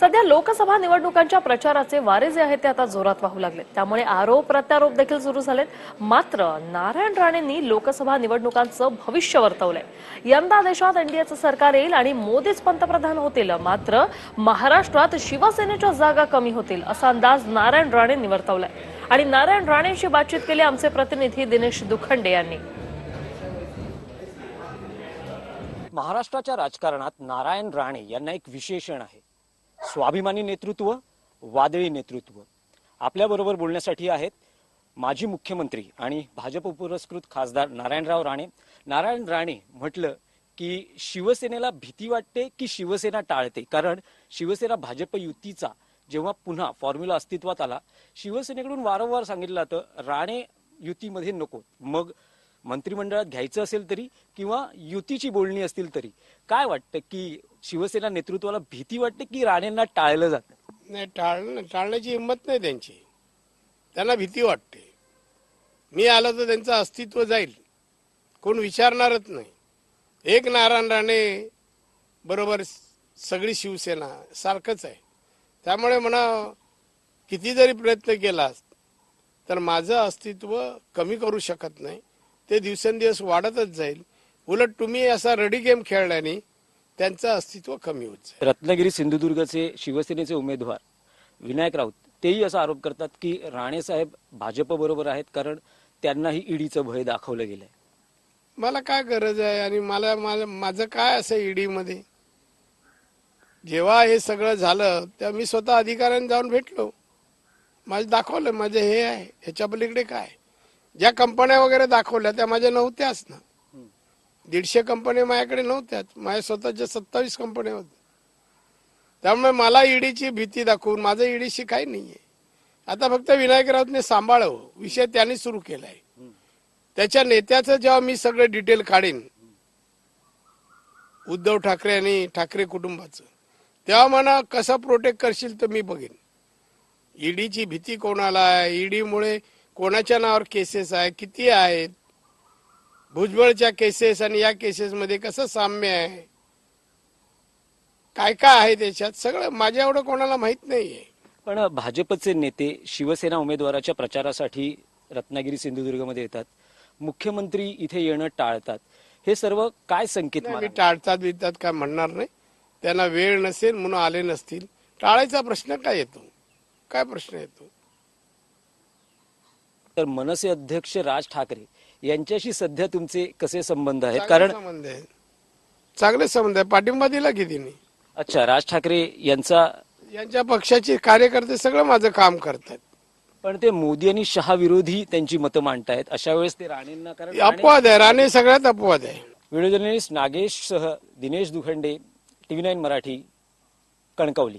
सध्या लोकसभा निवडणुकांच्या प्रचाराचे वारे जे आहेत ते आता जोरात वाहू लागले त्यामुळे आरोप प्रत्यारोप देखील सुरू झालेत. मात्र नारायण राणेंनी लोकसभा निवडणुकांचं भविष्य वर्तवलंय. यंदा देशात एनडीएचं सरकार येईल आणि मोदीच पंतप्रधान होतील. मात्र महाराष्ट्रात शिवसेनेच्या जागा कमी होतील असा अंदाज नारायण राणेंनी वर्तवलाय. आणि नारायण राणेंशी बातचीत केली आमचे प्रतिनिधी दिनेश दुखंडे यांनी. महाराष्ट्राच्या राजकारणात नारायण राणे यांना एक विशेषण आहे. स्वाभिमानी नेतृत्व वादळी नेतृत्व. आपल्याबरोबर बोलण्यासाठी आहेत माजी मुख्यमंत्री आणि भाजप पुरस्कृत खासदार नारायणराव राणे. नारायण राणे म्हटलं की शिवसेनेला भीती वाटते की शिवसेना टाळते? कारण शिवसेना भाजप युतीचा जेव्हा पुन्हा फॉर्म्युला अस्तित्वात आला शिवसेनेकडून वारंवार सांगितलं जातं राणे युतीमध्ये नको. मग मंत्रिमंडळात घ्यायचं असेल तरी किंवा युतीची बोलणी असतील तरी काय वाटतं की शिवसेना नेतृत्वाला भीती वाटते की राणेंना टाळलं जातं? नाही टाळ टाळण्याची हिंमत नाही त्यांची. त्यांना भीती वाटते. मी आलो तर त्यांचं अस्तित्व जाईल. कोण विचारणारच नाही. एक नारायण राणे बरोबर सगळी शिवसेना सारखंच आहे. त्यामुळे म्हणा किती जरी प्रयत्न केलास तर माझं अस्तित्व कमी करू शकत नाही. ते दिवसेंदिवस वाढतच जाईल. उलट तुम्ही असा रडी गेम खेळल्याने त्यांचं अस्तित्व कमी होत जाईल. रत्नागिरी सिंधुदुर्गचे शिवसेनेचे उमेदवार विनायक राऊत तेही असा आरोप करतात की राणे साहेब भाजप बरोबर आहेत कारण त्यांनाही ईडीचं भय दाखवलं गेलंय. मला काय गरज आहे आणि मला माझं काय असं ईडी मध्ये जेव्हा हे सगळं झालं तेव्हा मी स्वतः अधिकाऱ्यांना जाऊन भेटलो. माझं दाखवलं माझं हे आहे. ह्याच्या पलीकडे काय? ज्या कंपन्या वगैरे दाखवल्या त्या माझ्या नव्हत्याच ना. दीडशे कंपन्या माझ्याकडे नव्हत्याच. माझ्या स्वतःच्या सत्तावीस कंपन्या होत्या. त्यामुळे मला ईडीची भीती दाखवून माझं ईडीशी काही नाहीये. आता फक्त विनायक राऊतने सांभाळावं. विषय त्यांनी सुरू केलाय. त्याच्या नेत्याचं जेव्हा मी सगळं डिटेल काढीन उद्धव ठाकरे आणि ठाकरे कुटुंबाचं तेव्हा म्हणा कसं प्रोटेक्ट करशील तर मी बघेन. ईडीची भीती कोणाला आहे? ईडीमुळे कोणाच्या नावावर केसेस आहे? किती आहेत? भुजबळच्या केसेस आणि या केसेस मध्ये कसं साम्य आहे? काय काय आहे त्याच्यात? सगळं माझ्या एवढं कोणाला माहीत नाहीये. पण भाजपचे नेते शिवसेना उमेदवाराच्या प्रचारासाठी रत्नागिरी सिंधुदुर्गमध्ये येतात. मुख्यमंत्री इथे येणं टाळतात. हे सर्व काय संकेत? टाळतात बिळतात काय म्हणणार नाही. त्यांना वेळ नसेल म्हणून आले नसतील. टाळायचा प्रश्न काय येतो? काय प्रश्न येतो? तर मनसे अध्यक्ष राज ठाकरे यांच्याशी सध्या तुमचे कसे संबंध आहेत? कारण संबंध चांगले संबंध आहे पाठिंबा दिला की तिने अच्छा राज ठाकरे यांचा यांच्या पक्षाचे कार्यकर्ते सगळं माझं काम करतात. पण ते मोदी आणि शहा विरोधी त्यांची मतं मांडतायत. अशा वेळेस ते राणेंना कारण राणे- अपवाद आहे. राणे सगळ्यात अपवाद आहे. व्हिडिओ जर्नलिस्ट नागेश सह दिनेश दुखंडे टीव्ही नाईन मराठी कणकवली.